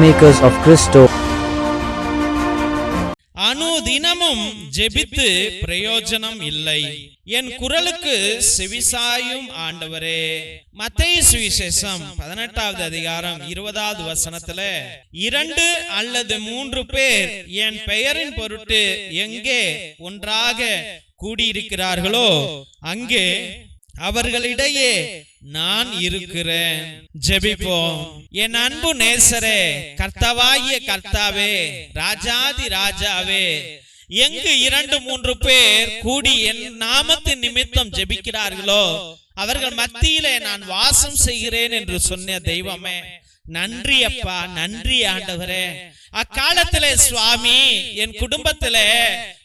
peacemakers of Christo. அனுதினமும் ஜெபித்து பிரயோஜனம் இல்லை என் குரலுக்கு செவிசாயும் ஆண்டவரே மத்திய சுவிசேஷம் பதினெட்டாவது அதிகாரம் இருபதாவது வசனத்துல இரண்டு அல்லது மூன்று பேர் என் பெயரின் பொருட்டு எங்கே ஒன்றாக கூடியிருக்கிறார்களோ அங்கே அவர்களிடையே நான் இருக்கிறேன். ஜெபிப்போம். என் அன்பு நேசரே கர்த்தாவாகிய கர்த்தாவே ராஜாதி ராஜாவே எங்கு இரண்டு மூன்று பேர் கூடி என் நாமத்தின் நிமித்தம் ஜெபிக்கிறார்களோ அவர்கள் மத்தியிலே நான் வாசம் செய்கிறேன் என்று சொன்ன தெய்வமே நன்றி அப்பா நன்றி ஆண்டவரே. அக்காலத்திலே சுவாமி என் குடும்பத்திலே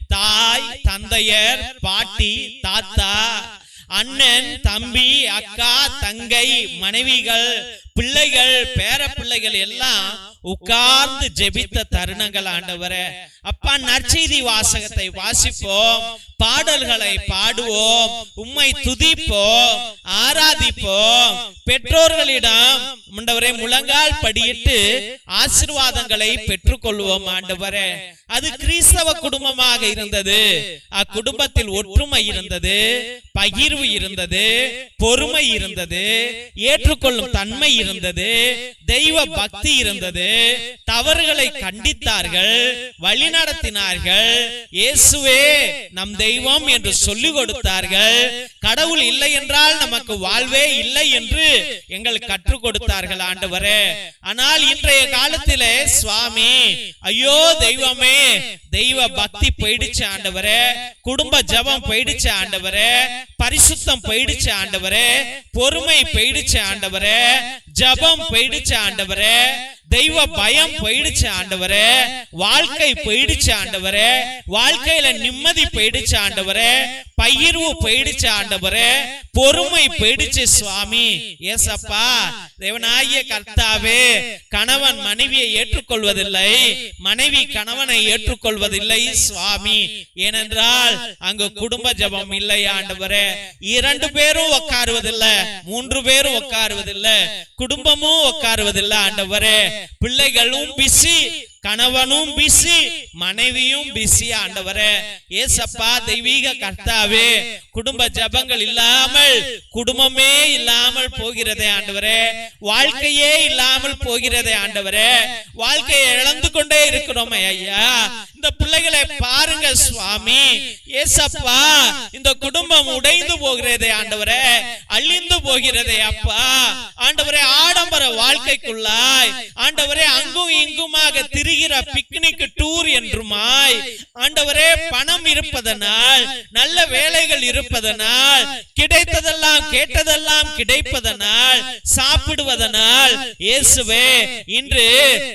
தாய் தந்தையர் பாட்டி தாத்தா அண்ணன் தம்பி அக்கா தங்கை மனைவிகள் பிள்ளைகள் பேர பிள்ளைகள் எல்லாம் உட்கார்ந்து ஜெபித்த தருணங்கள் ஆண்டவரே. அப்பா நற்செய்தி வாசகத்தை வாசிப்போம். பாடல்களை பாடுவோம். உம்மை துதிப்போம். ஆராதிப்போம். பெற்றோர்களிடம் ஆண்டவரே முழங்கால் படியிட்டு ஆசிர்வாதங்களை பெற்றுக்கொள்வோம் ஆண்டவரே. அது கிறிஸ்தவ குடும்பமாக இருந்தது. அக்குடும்பத்தில் ஒற்றுமை இருந்தது. பகிர்வு இருந்தது. பொறுமை இருந்தது. ஏற்றுக்கொள்ளும் தன்மை இருந்தது. தெய்வ பக்தி இருந்தது. தவறுகளை கண்டித்தார்கள் வழிநடத்தினார்கள் இயேசுவே நம் தெய்வம் என்று சொல்லிக் கொடுத்தார்கள். கடவுள் இல்லை என்றால் நமக்கு வாழ்வே இல்லை என்று எங்களுக்கு கற்றுக் கொடுத்தார்கள் ஆண்டவரே. ஆனால் இன்றைய காலத்திலே சுவாமி ஐயோ தெய்வமே தெய்வ பக்தி போயிடுச்சு ஆண்டவரே. குடும்ப ஜபம் போயிடுச்சு ஆண்டவரே. பரிசுத்தம் போயிடுச்சு ஆண்டவரே. பொறுமை போயிடுச்சு ஆண்டவரே. ஜபம் போயிடுச்சு ஆண்டவரே தெய்வ பயம் போயிடுச்சு ஆண்டவரே வாழ்க்கை போயிடுச்சு ஆண்டவரே வாழ்க்கையில நிம்மதி போயிடுச்சு ஆண்டவரே பயிர்வு போயிடுச்சு ஆண்டவரே. பொறுமை போயிடுச்சு சுவாமி. ஏசப்பா தேவனாகிய கர்த்தாவே கணவன் மனைவியை ஏற்றுக்கொள்வதில்லை. மனைவி கணவனை ஏற்றுக்கொள்வதில்லை சுவாமி. ஏனென்றால் அங்கு குடும்ப ஜபம் இல்லை ஆண்டவரே. இரண்டு பேரும் உட்காருவதில்லை மூன்று பேரும் உட்காருவதில்லை குடும்பமும் உட்காருவதில்லை ஆண்டவரே. பிள்ளைகளும் பிசி கணவனும் பிஸி மனைவியும் பிஸி ஆண்டவரே. ஏசப்பா தெய்வீக கர்த்தாவே குடும்ப ஜபங்கள் இல்லாமல் குடும்பமே இல்லாமல் போகிறதே ஆண்டவரே. வாழ்க்கையே இல்லாமல் போகிறதே ஆண்டவரே. வாழ்க்கையை இழந்து கொண்டே இருக்கிறோமே ஐயா. இந்த பிள்ளைகளை பாருங்க சுவாமி. ஏசப்பா இந்த குடும்பம் உடைந்து போகிறதே ஆண்டவரே. அழிந்து போகிறதே அப்பா. ஆண்டவரே ஆடம்பர வாழ்க்கைக்குள்ளாய் ஆண்டவரே அங்கும் இங்குமாக திரு திரிகிற பிக்னிக் டூர் என்றுமாய் ஆண்டவரே பணம் இருப்பதனால் நல்ல வேலைகள் இருப்பதனால் கிடைத்ததெல்லாம் கேட்டதெல்லாம் கிடைப்பதனால் சாப்பிடுவதனால் இயேசுவே இன்று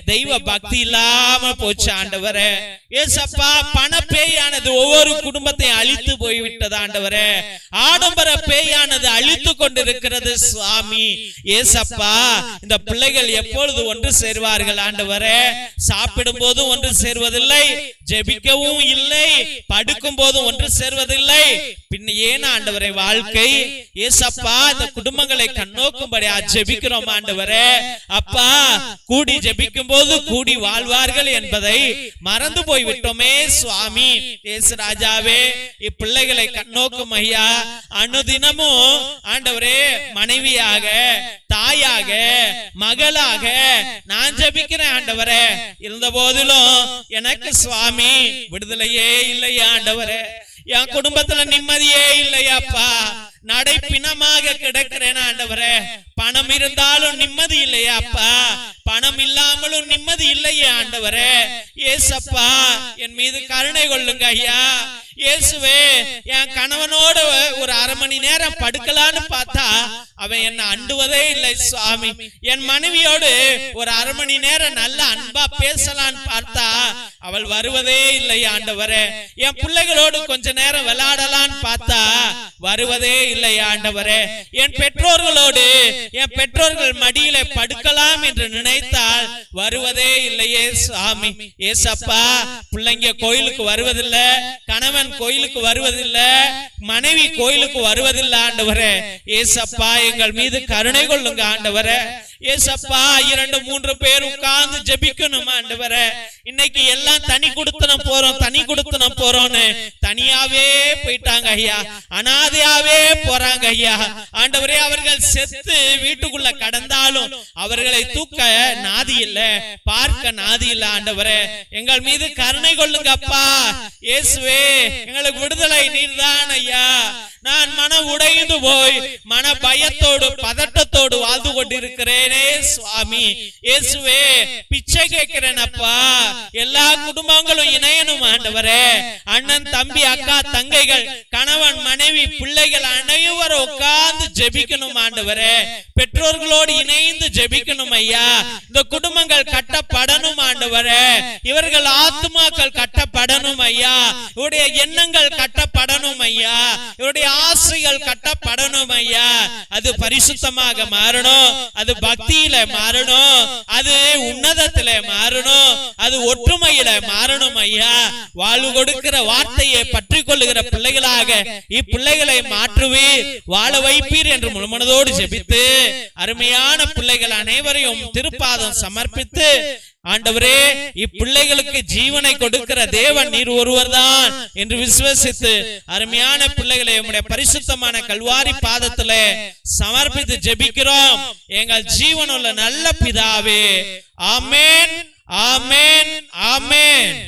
தெய்வ பக்தி இல்லாம போச்சு ஆண்டவரே. ஏசப்பா பண பேயானது ஒவ்வொரு குடும்பத்தை அழித்து போய்விட்டது ஆண்டவரே. ஆடம்பர பேயானது அழித்து கொண்டிருக்கிறது சுவாமி. ஏசப்பா இந்த பிள்ளைகள் எப்பொழுது ஒன்று சேர்வார்கள் ஆண்டவரே? சாப்பிடும் போதும் ஒன்று சேர்வதில்லை ஜெபிக்கவும் இல்லை படுக்கும் போதும் ஒன்று சேர்வதில்லை. பின் ஏன் ஆண்டவரை வாழ்க்கை? ஏசப்பா இந்த குடும்பங்களை கண்ணோக்கும்படி ஜெபிக்கிறோம் ஆண்டவரே. அப்பா கூடி ஜெபிக்கும் போது கூடி வாழ்வார்கள் என்பதை மறந்து போய் போய் விட்டோமே சுவாமி. இயேசு ராஜாவே இப்பிள்ளைகளை கண்ணோக்கும் ஐயா. அனுதினமும் ஆண்டவரே மனைவியாக தாயாக மகளாக நான் ஜபிக்கிறேன் ஆண்டவரே. இருந்த போதிலும் எனக்கு சுவாமி விடுதலையே இல்லையா ஆண்டவரே. என் குடும்பத்துல நிம்மதியே இல்லையாப்பா நடை பிணமாக கிடக்கிறேன் ஆண்டவரே. பணம் இருந்தாலும் நிம்மதி இல்லையா அப்பா. பணம் இல்லாமலும் நிம்மதி இல்லையே ஆண்டவரே. ஏசப்பா என் மீது கருணை கொள்ளுங்க ஐயா. இயேசுவே என் கணவனோட ஒரு அரை மணி நேரம் படுக்கலான்னு பார்த்தா அவன் என்ன அண்டுவதே இல்லை சுவாமி. என் மனைவியோடு ஒரு அரை மணி நேரம் நல்ல அன்பா பேசலான்னு பார்த்தா அவள் வருவதே இல்லை ஆண்டவரே. என் பிள்ளைகளோடு கொஞ்ச நேரம் விளையாடலான்னு பார்த்தா வருவதே இல்லை ஆண்டவரே. என் பெற்றோர்களோடு என் பெற்றோர்கள் மடியில படுக்கலாம் என்று நினைத்தால் வருவதே இல்லையே சாமி ஏசப்பா பிள்ளைங்க கோயிலுக்கு வருவதில்லை கணவன் கோயிலுக்கு வருவதில்லை. மனைவி கோயிலுக்கு வருவதில்லை ஆண்டவரே. ஏசப்பா எங்கள் மீது கருணை கொள்ளுங்க ஆண்டவரே. ஏசப்பா இரண்டு மூன்று பேர் உட்கார்ந்து ஜெபிக்கணும் ஆண்டவரே. இன்னைக்கு எல்லாம் தனி கொடுத்தனம் போறோம் தனி கொடுத்தனம் போறோம்னு. தனியாவே போயிட்டாங்க ஐயா. அனாதையாவே போறாங்க ஐயா. ஆண்டவரே அவர்கள் செத்து வீட்டுக்குள்ள கடந்தாலும் அவர்களை தூக்க நாதி இல்ல பார்க்க நாதி இல்ல ஆண்டவரே. எங்கள் மீது கருணை கொள்ளுங்க அப்பா இயேசுவே எங்களுக்கு விடுதலை நீர்தான் ஐயா. நான் மன உடைந்து போய் மன பயத்தோடு பதட்டத்தோடு வாழ்ந்து கொண்டிருக்கிறேனே சுவாமி. இயேசுவே பிச்சை கேட்கிறேன் அப்பா. எல்லா குடும்பங்களும் இணையணும் ஆண்டவரே. அண்ணன் தம்பி அக்கா தங்கைகள் கணவன் மனைவி பிள்ளைகள் அனைவரும் உட்கார்ந்து ஜெபிக்கணும் ஆண்டவரே. பெற்றோர்களோடு இணைந்து ஜெபிக்கணும் ஐயா. இந்த குடும்பங்கள் கட்டப்படணும் ஆண்டவரே. இவர்கள் ஆத்மாக்கள் கட்டப்படணும் ஐயா. இவருடைய எண்ணங்கள் கட்டப்படணும் ஐயா. இவருடைய ஆசைகள் கட்டப்படணும் ஐயா. அது பரிசுத்தமாக மாறணும். அது பக்தியில மாறணும். அது உன்னதத்தில மாறணும். அது ஒற்றுமையில மாறணும் ஐயா. வாழ்வு கொடுக்கிற வார்த்தையை பற்றி பிள்ளைகளாக இப்பிள்ளைகளை மாற்றுவே வாழ வைப்பீர் என்று முழுமனதோடு ஜெபித்து அருமையான பிள்ளைகள் அனைவரையும் திருப்பாதம் சமர்ப்பித்து ஆண்டவரே இப்பிள்ளைகளுக்கு ஜீவனை கொடுக்கிற தேவன் நீர் ஒருவர்தான் என்று விசுவசித்து அருமையான பிள்ளைகளை உம்முடைய பரிசுத்தமான கல்வாரி பாதத்திலே சமர்ப்பித்து ஜெபிக்கிறோம். எங்கள் ஜீவனுள்ள நல்ல பிதாவே. ஆமென் ஆமென். ஆமென்.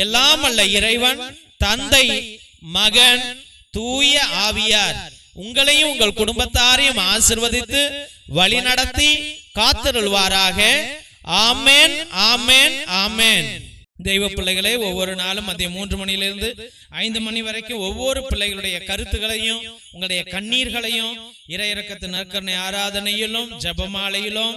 எல்லாம் அல்ல இறைவன் தந்தை மகன் தூய ஆவியார். உங்களையும் உங்கள் குடும்பத்தாரையும் ஆசிர்வதித்து வழி நடத்தி காத்திருள்வாராக. ஆமேன் ஆமேன் ஆமேன். தெய்வ பிள்ளைகளே ஒவ்வொரு நாளும் மதியம் மூன்று மணியிலிருந்து ஐந்து மணி வரைக்கும் ஒவ்வொரு பிள்ளைகளுடைய கருத்துகளையும் உங்களுடைய கண்ணீர்களையும் இறையிறக்கத்து நற்கரணை ஆராதனையிலும் ஜபமாலையிலும்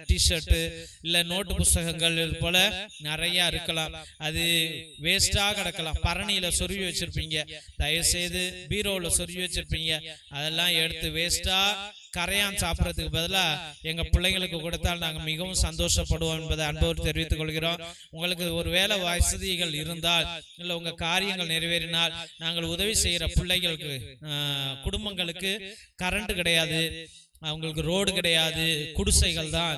டிஷர்ட்டு இல்லை நோட்டு புஸ்தகங்கள் இது போல நிறையா இருக்கலாம். அது வேஸ்ட்டாக கிடக்கலாம். பரணியில் சொருவி வச்சிருப்பீங்க. தயவு செய்து சொருவி வச்சிருப்பீங்க. அதெல்லாம் எடுத்து வேஸ்ட்டாக கரையான் சாப்பிட்றதுக்கு பதிலாக எங்கள் பிள்ளைங்களுக்கு கொடுத்தால் நாங்கள் மிகவும் சந்தோஷப்படுவோம் என்பதை அன்போடு தெரிவித்துக் கொள்கிறோம். உங்களுக்கு ஒரு வேலை வசதிகள் இருந்தால் இல்லை உங்கள் காரியங்கள் நிறைவேறினால் நாங்கள் உதவி செய்கிற பிள்ளைகளுக்கு குடும்பங்களுக்கு கரண்ட் கிடையாது. அவங்களுக்கு ரோடு கிடையாது குடிசைகள் தான்.